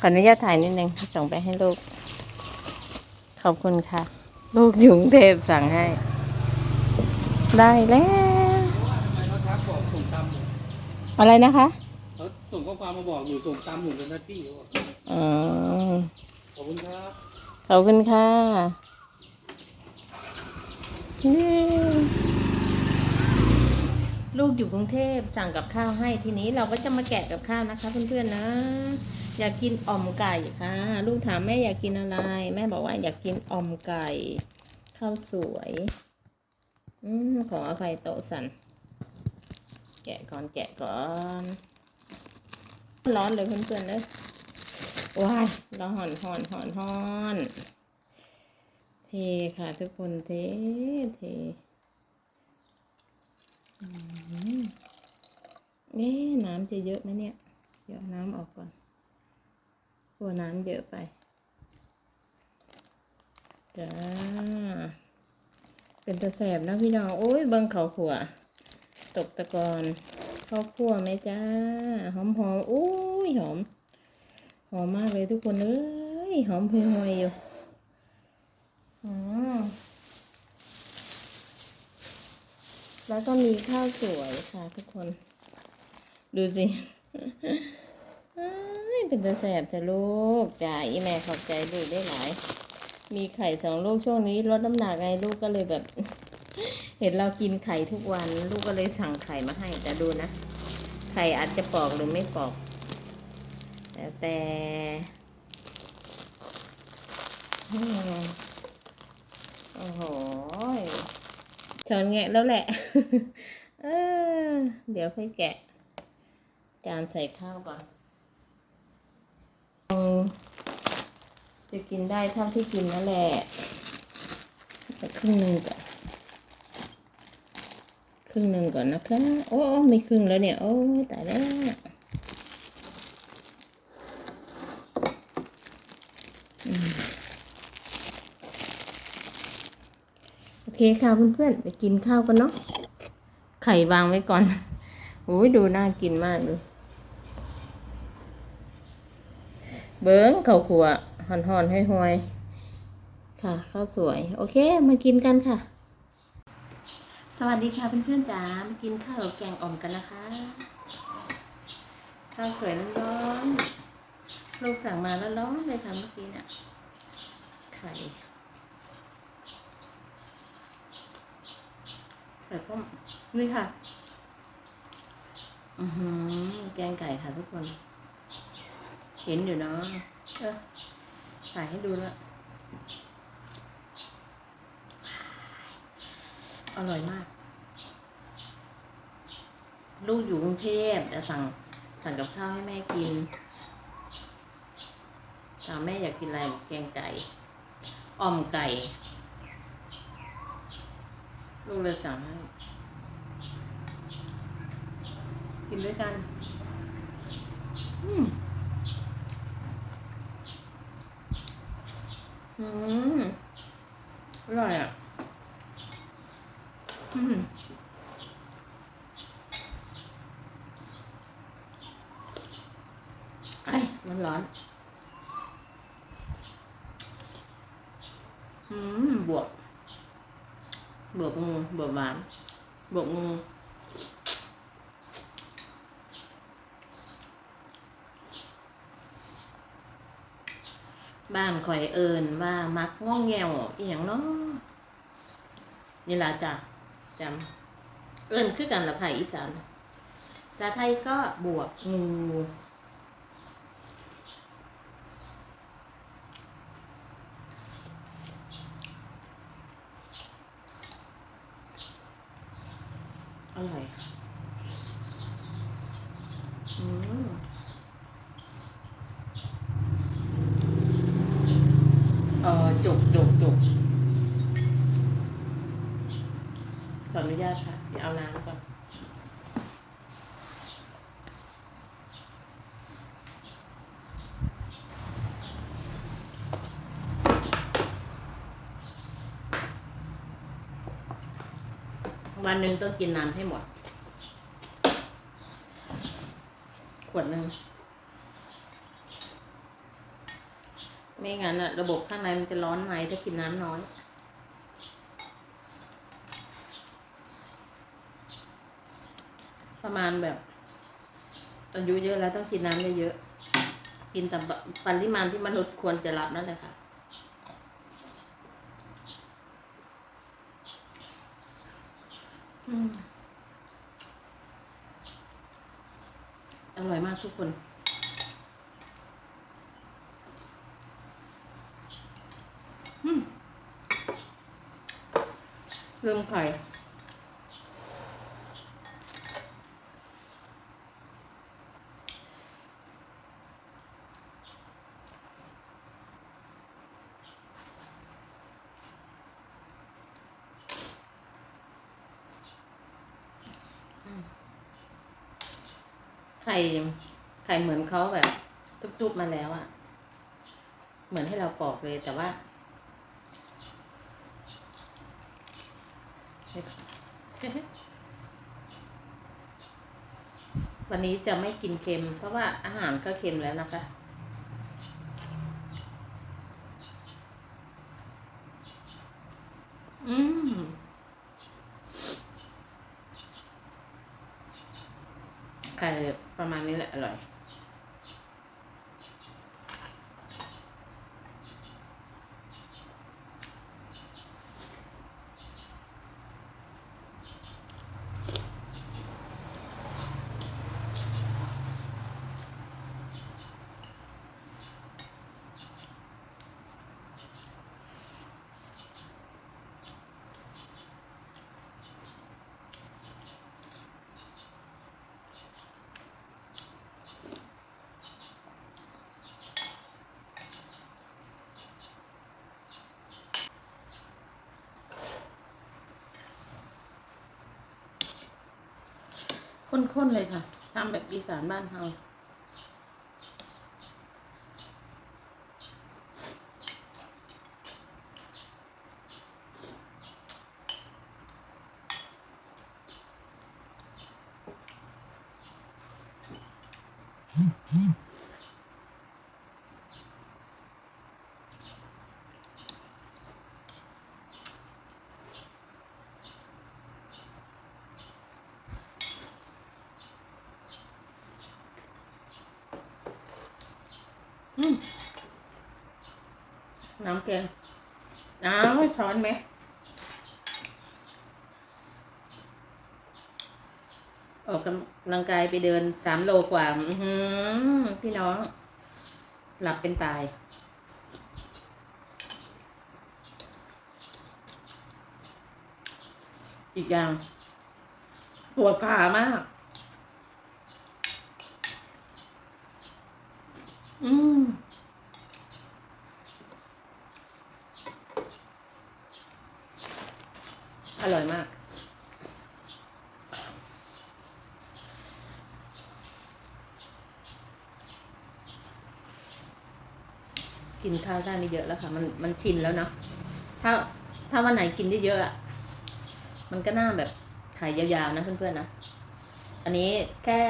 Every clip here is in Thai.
ขออนุญาตถ่ายนิดนึงส่งไปให้ลูก ขอบคุณค่ะ ลูกอยู่กรุงเทพสั่งให้ ได้แล้วทำไมเขาทักบอกส่งตามหมูอะไรนะคะเขาส่งข้อความมาบอกอยู่ส่งตามหมูเป็นหน้าที่เขาบอกอ๋อขอบคุณครับขอบคุณค่ะเย้ ลูกอยู่กรุงเทพสั่งกับข้าวให้ทีนี้เราก็จะมาแกะกับข้าวนะคะ เพื่อนๆนะ อยากกินอ่อมไก่ค่ะ ลูกถามแม่อยากกินอะไร แม่บอกว่าอยากกินอ่อมไก่ข้าวสวย อืมของอภัยโตสันแกะก่อนแกะก่อน ร้อนเลยเพื่อนๆเลยว้ายร้อนหอนหอนหอนเทค่ะทุกคนเทเท เอ๊น้ำจะเยอะไหมเนี่ย เดี๋ยวเอาน้ำออกก่อนกลัวน้ำเยอะไป จ้า เป็นตะแสบนะพี่น้อง โอ้ยเบิ้งเขาขัว ตกตะกอนข้าวคั่วไหมจ้า หอมหอมๆอุ้ยหอม หอมมากเลยทุกคนเอ้ย หอมห่วยอยู่ อืม แล้วก็มีข้าวสวยค่ะทุกคน ดูสิเป็นตาแสบแต่ลูกจ้าอีแม่ขอบใจลูกได้หลาย มีไข่สองลูกช่วงนี้ลดน้ำหนักไงลูกก็เลยแบบ เห็นเรากินไข่ทุกวัน ลูกก็เลยสั่งไข่มาให้แต่ดูนะ ไข่อาจจะปอกหรือไม่ปอก แล้วแต่โอ้โห ช้อนแงะแล้วแหละ เออ เดี๋ยวค่อยแกะ จานใส่ข้าวก่อนจะกินได้เท่าที่กินนั่นแหละแต่ครึ่งหนึ่งก่อนครึ่งหนึ่งก่อนนะคะ โอ้ไม่ครึ่งแล้วเนี่ย โอ้ ตายแล้ว เคค่ะเพื่อนๆ ไปกินข้าวกันเนาะ ไข่วางไว้ก่อนโอ้ยดูน่ากินมากเลยเบิ้งข้าวขัวหอนหอนๆห้อยๆค่ะข้าวสวย โอเค มากินกันค่ะ สวัสดีค่ะเพื่อนๆจ๋ามากินข้าวแกงอ่อมกันนะคะ ข้าวสวยร้อนๆลูกสั่งมาแล้วร้อนเลยค่ะเมื่อกี้เนี่ยไข่ แต่ก็นี่ค่ะ อือหือ แกงไก่ค่ะทุกคน เห็นอยู่เนาะเออถ่ายให้ดูแล้วอร่อยมาก ลูกอยู่กรุงเทพแต่สั่งสั่งกับข้าวให้แม่กินถามแม่อยากกินอะไรบอกแกงไก่อ่อมไก่ ลูกเลยสั่งให้กินด้วยกัน อืมอืมอร่อยอะ อืมไอ้มันร้อน อืม บวก บวกงูบวกหวานบวกงูบ้านข่อยเอิญว่ามักง่องแงวอีหยังเนาะนี่ล่ะจ้ะจำเอิญคือกันละไผ่อีสานจ้าไทยก็บวกงูอร่อยอืมเออจุกจุกจุกขออนุญาตค่ะเดี๋ยวเอาน้ำก่อน วันหนึ่งต้องกินน้ำให้หมด ขวดหนึ่ง ไม่งั้นอะระบบข้างในมันจะร้อนในถ้ากินน้ำน้อยประมาณแบบอายุเยอะแล้วต้องกินน้ำเยอะๆกินแต่ปริมาณที่มนุษย์ควรจะรับนั่นแหละค่ะ อร่อยมากทุกคนอืมลืมไข่ ไข่เหมือนเขาแบบทุบๆมาแล้วอะ เหมือนให้เราปอกเลยแต่ว่าวันนี้จะไม่กินเค็ม เพราะว่าอาหารก็เค็มแล้วนะคะ อืม ไข่ประมาณนี้แหละ อร่อย ข้นๆเลยค่ะทำแบบอีสานบ้านเราอืม น้ำแกง น้ช้อนไหมออกกำลังกายไปเดินสามโลกว่าพี่น้อง หลับเป็นตาย อีกอย่างปวดขามาก อืม อร่อยมาก กินข้าวได้ไม่เยอะแล้วค่ะ มันมันชินแล้วเนาะถ้าถ้าวันไหนกินได้เยอะอะมันก็น่าแบบถ่ายยาวๆนะเพื่อนๆนะอันนี้แค่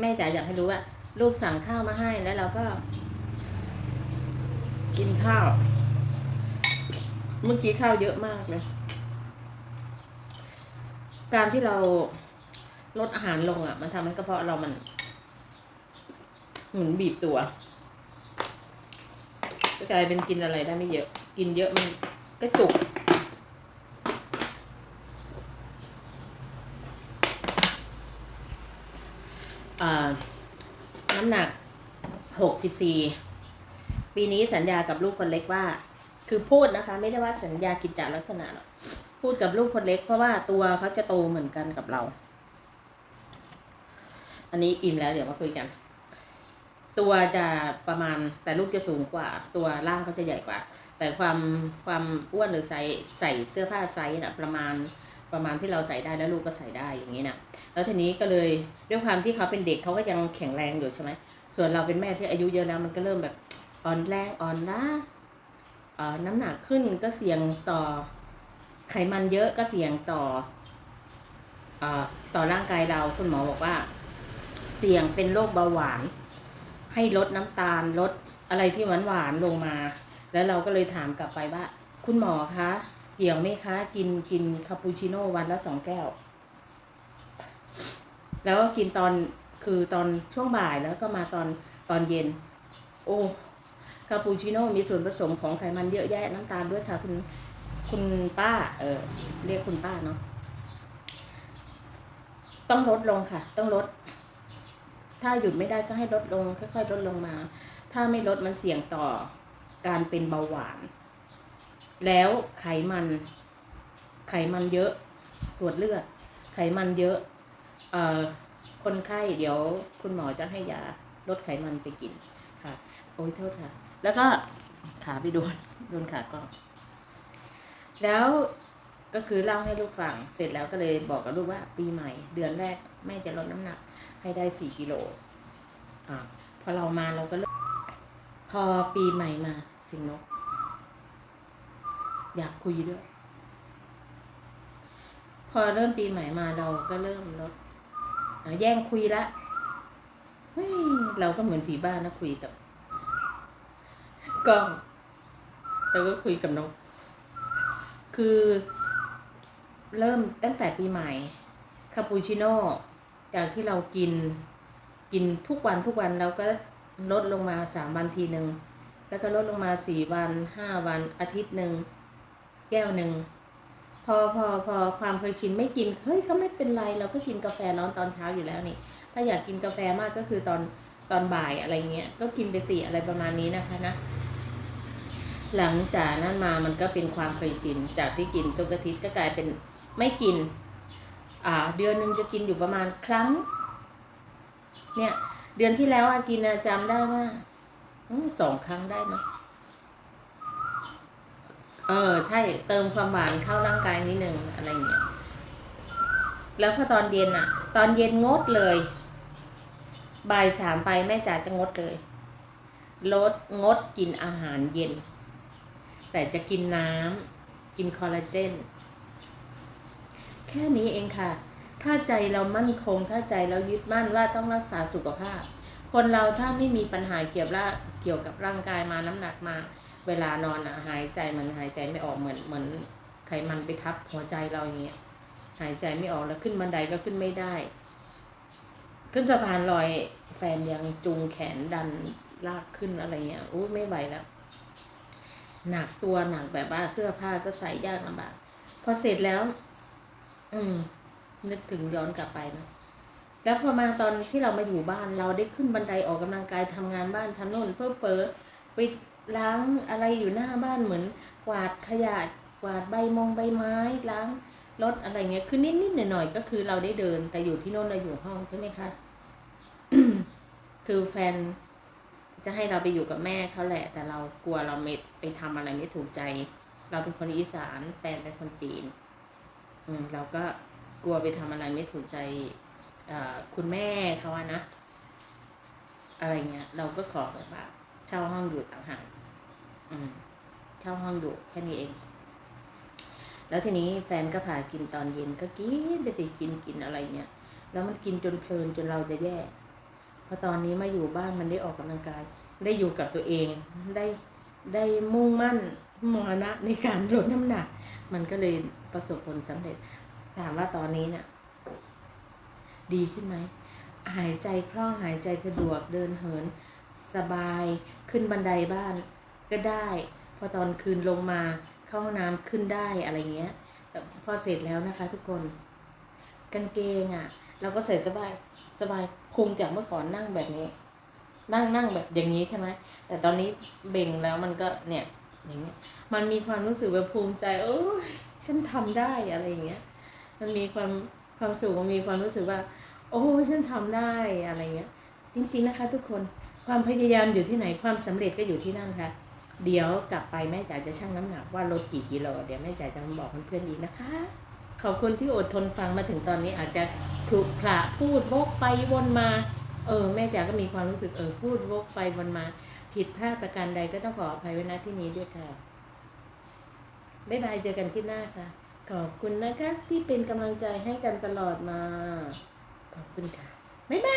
แม่จ๋าอยากให้รู้ว่าลูกสั่งข้าวมาให้แล้วเราก็ กินข้าว เมื่อกี้ข้าวเยอะมากเลย การที่เราลดอาหารลงอะ มันทำให้กระเพาะเรามันเหมือนบีบตัวก็กลายเป็นกินอะไรได้ไม่เยอะ กินเยอะมันก็จุก น้ำหนักหกสิบสี่ปีนี้สัญญากับลูกคนเล็กว่า คือพูดนะคะ ไม่ได้ว่าสัญญากิจจาลักษณะหรอกพูดกับลูกคนเล็กเพราะว่าตัวเขาจะโตเหมือนกันกับเรา อันนี้อิ่มแล้วเดี๋ยวมาคุยกัน ตัวจะประมาณแต่ลูกจะสูงกว่า ตัวร่างเขาจะใหญ่กว่า แต่ความความอ้วนหรือใส่ใส่เสื้อผ้าไซส์น่ะประมาณประมาณที่เราใส่ได้แล้วลูกก็ใส่ได้อย่างนี้นะแล้วทีนี้ก็เลยด้วยความที่เขาเป็นเด็กเขาก็ยังแข็งแรงอยู่ใช่ไหมส่วนเราเป็นแม่ที่อายุเยอะแล้วมันก็เริ่มแบบอ่อนแรงอ่อนล้า น้ำหนักขึ้นก็เสี่ยงต่อไขมันเยอะก็เสี่ยงต่ออต่อร่างกายเราคุณหมอบอกว่า เสี่ยงเป็นโรคเบาหวาน ให้ลดน้ำตาลลดอะไรที่หวานหวานลงมา แล้วเราก็เลยถามกลับไปว่า คุณหมอคะเกี่ยวไหมคะ กินกินคาปูชิโน่วันละสองแก้ว แล้วก็กินตอนคือตอนช่วงบ่ายแล้วก็มาตอนตอนเย็น โอ้ คาปูชิโน่มีส่วนผสมของไขมันเยอะแยะน้ำตาลด้วยค่ะ คุณคุณป้า เออเรียกคุณป้าเนาะต้องลดลงค่ะ ต้องลด ถ้าหยุดไม่ได้ก็ให้ลดลง ค่อยๆลดลงมา ถ้าไม่ลดมันเสี่ยงต่อการเป็นเบาหวาน แล้วไขมัน ไขมันเยอะตรวจเลือด ไขมันเยอะ เอ่อคนไข้เดี๋ยวคุณหมอจะให้ยาลดไขมันไปกิน ค่ะ โอ้ยโทษค่ะ แล้วก็ขาไปโดน โดนขาก็แล้วก็คือเล่าให้ลูกฟัง เสร็จแล้วก็เลยบอกกับลูกว่า ปีใหม่ เดือนแรกแม่จะลดน้ำหนัก ให้ได้สี่กิโลอ่าพอเรามาเราก็เริ่มพอปีใหม่มาสิงนก อยากคุยด้วย พอเริ่มปีใหม่มาเราก็เริ่มลดแย่งคุยละ เราก็เหมือนผีบ้านนะคุยกับกล้องเราก็คุยกับนก คือ เริ่มตั้งแต่ปีใหม่คาปูชิโน่จากที่เรากินกินทุกวันทุกวันเราก็ลดลงมาสามวันทีหนึ่งแล้วก็ลดลงมาสี่วันห้าวันอาทิตย์หนึ่งแก้วหนึ่งพอพอพอความเคยชินไม่กินเฮ้ยก็ไม่เป็นไร เราก็กินกาแฟร้อนตอนเช้าอยู่แล้วนี่ ถ้าอยากกินกาแฟมากก็คือตอน ตอนบ่ายอะไรเงี้ย ก็กินไปสี่อะไรประมาณนี้นะคะนะ หลังจากนั้นมามันก็เป็นความเคยชิน จากที่กินทุกอาทิตย์ก็กลายเป็นไม่กิน อ่า เดือนหนึ่งจะกินอยู่ประมาณครั้ง เนี่ย เดือนที่แล้วอากินจำได้ว่าอสองครั้งได้ไหมเออ ใช่เติมความหวานเข้าร่างกายนิดนึงอะไรเงี้ยแล้วพอตอนเย็นอะตอนเย็นงดเลย บ่ายสามไปแม่จ๋าจะงดเลยลดงดกินอาหารเย็น แต่จะกินน้ำกินคอลลาเจน แค่นี้เองค่ะ ถ้าใจเรามั่นคง ถ้าใจเรายึดมั่นว่าต้องรักษาสุขภาพ คนเราถ้าไม่มีปัญหาเกี่ยวกับเกี่ยวกับร่างกายมาน้ำหนักมา เวลานอนอะหายใจมันหายใจไม่ออกเหมือนเหมือนไขมันไปทับหัวใจเราอย่างเงี้ยหายใจไม่ออกแล้วขึ้นบันไดก็ขึ้นไม่ได้ ขึ้นสะพานลอยแฟนยังจูงแขนดันลากขึ้นอะไรเงี้ยอู้ไม่ไหวแล้ว หนักตัวหนักแบบว่าเสื้อผ้าก็ใส่ยากลำบากพอเสร็จแล้ว อืม นึกถึงย้อนกลับไปนะแล้วพอมาตอนที่เรามาอยู่บ้านเราได้ขึ้นบันไดออกกำลังกายทำงานบ้านทำโน่นเพื่อเปิดไปล้างอะไรอยู่หน้าบ้านเหมือนกวาดขยะกวาดใบมงใบไม้ล้าง รถอะไรเงี้ยคือนิดๆหน่อยๆก็คือเราได้เดินแต่อยู่ที่โน่นเราอยู่ห้องใช่ไหมคะคือแฟนจะให้เราไปอยู่กับแม่เขาแหละ แต่เรากลัวเราไม่ไปทำอะไรไม่ถูกใจ เราเป็นคนอีสานแฟนเป็นคนจีน อืมเราก็กลัวไปทำอะไรไม่ถูกใจเอ่อคุณแม่เขาอะนะ อะไรเงี้ย เราก็ขอแบบว่าเช่าห้องอยู่ต่างหากอืมเช่าห้องอยู่แค่นี้เอง แล้วทีนี้แฟนก็พากินตอนเย็นก็กินไปติกินกินอะไรเงี้ยแล้วมันกินจนเพลินจนเราจะแย่พอตอนนี้มาอยู่บ้านมันได้ออกกำลังกาย ได้อยู่กับตัวเองได้ได้มุ่งมั่นมรณะในการลดน้ำหนัก มันก็เลยประสบผลสำเร็จ ถามว่าตอนนี้เนี่ยดีขึ้นไหมหายใจคล่องหายใจสะดวกเดินเหิน สบายขึ้นบันไดบ้านก็ได้ พอตอนคืนลงมา เข้าห้องน้ำขึ้นได้อะไรเงี้ยแต่พอเสร็จแล้วนะคะ ทุกคน กางเกงอะ่ะ เราก็ใส่สบายสบายพุงจากเมื่อก่อนนั่งแบบนี้ นั่งนั่งแบบอย่างนี้ใช่ไหมแต่ตอนนี้เบ่งแล้วมันก็เนี่ย อย่างเงี้ย มันมีความรู้สึกแบบภูมิใจ โอ้ฉันทำได้อะไรอย่างเงี้ย มันมีความความสุขมันมีความรู้สึกว่า โอ้ฉันทำได้อะไรเงี้ย จริงๆนะคะ ทุกคนความพยายามอยู่ที่ไหนความสำเร็จก็อยู่ที่นั่นค่ะ เดี๋ยวกลับไปแม่จ๋าจะชั่งน้ำหนักว่าลดกี่กิโล เดี๋ยวแม่จ๋าจะมาบอกเพื่อนๆอีนะคะ ขอบคุณที่อดทนฟังมาถึงตอนนี้อาจจะคลุกคละพูดวกไปวนมา เออ แม่จ๋าก็มีความรู้สึกเออพูดวกไปวนมา ผิดพลาดประการใดก็ต้องขออภัยไว้ณที่นี้ด้วยค่ะบ๊ายบายเจอกันที่หน้าค่ะ ขอบคุณนะคะที่เป็นกำลังใจให้กันตลอดมา ขอบคุณค่ะบ๊ายบาย